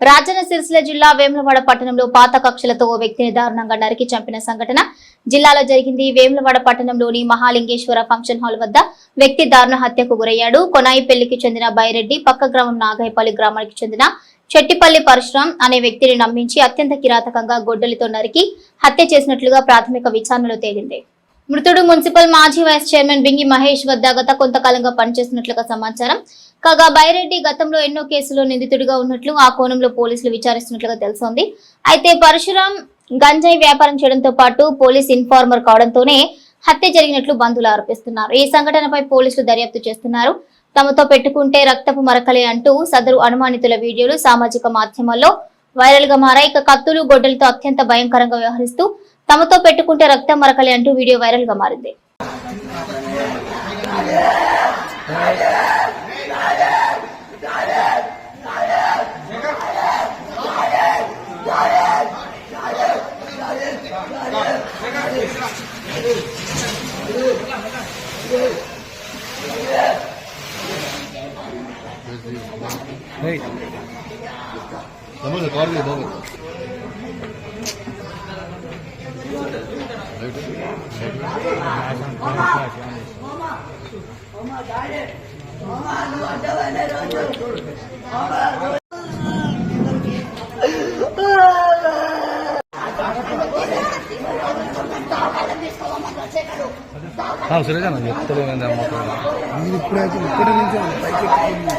రాజన్న సిరిసిల్ల జిల్లా వేములవాడ పట్టణంలో పాత కక్షలతో ఓ వ్యక్తిని దారుణంగా నరికి చంపిన సంఘటన జిల్లాలో జరిగింది. వేములవాడ పట్టణంలోని మహాలింగేశ్వర ఫంక్షన్ హాల్ వద్ద వ్యక్తి దారుణ హత్యకు గురయ్యాడు. కొనాయి పెళ్ళికి చెందిన బైరెడ్డి పక్క గ్రామం నాగాయపల్లి గ్రామానికి చెందిన చెట్టిపల్లి పరశురాం అనే వ్యక్తిని నమ్మించి అత్యంత కిరాతకంగా గొడ్డలితో నరికి హత్య చేసినట్లుగా ప్రాథమిక విచారణలో తేలింది. మృతుడు మున్సిపల్ మాజీ వైస్ చైర్మన్ బింగి మహేష్ వద్ద గత కొంతకాలంగా పనిచేస్తున్నట్లుగా సమాచారం. కాగా బైరెడ్డి గతంలో ఎన్నో కేసుల్లో నిందితుడిగా ఉన్నట్లు ఆ కోణంలో పోలీసులు విచారిస్తున్నట్లుగా తెలుస్తోంది. అయితే పరశురాం గంజాయి వ్యాపారం చేయడంతో పాటు పోలీస్ ఇన్ఫార్మర్ కావడంతోనే హత్య జరిగినట్లు బంధువులు ఆరోపిస్తున్నారు. ఈ సంఘటనపై పోలీసులు దర్యాప్తు చేస్తున్నారు. తమతో పెట్టుకుంటే రక్తపు మరకలే అంటూ సదరు అనుమానితుల వీడియోలు సామాజిక మాధ్యమాల్లో వైరల్గా మారాయి. ఇక కత్తులు గొడ్డలతో అత్యంత భయంకరంగా వ్యవహరిస్తూ తమతో పెట్టుకుంటే రక్తం మరకలే అంటూ వీడియో వైరల్గా మారింది Hey. Vamos a correr, vamos. చెప్తలేదండి అమ్మ మీరు ఇప్పుడైతే ఇప్పటి నుంచి పైకి ఎక్కుతుంది.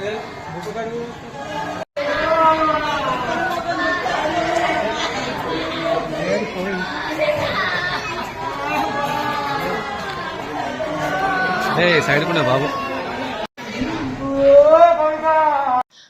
되는 모습을 네, 사이드 보내 바보.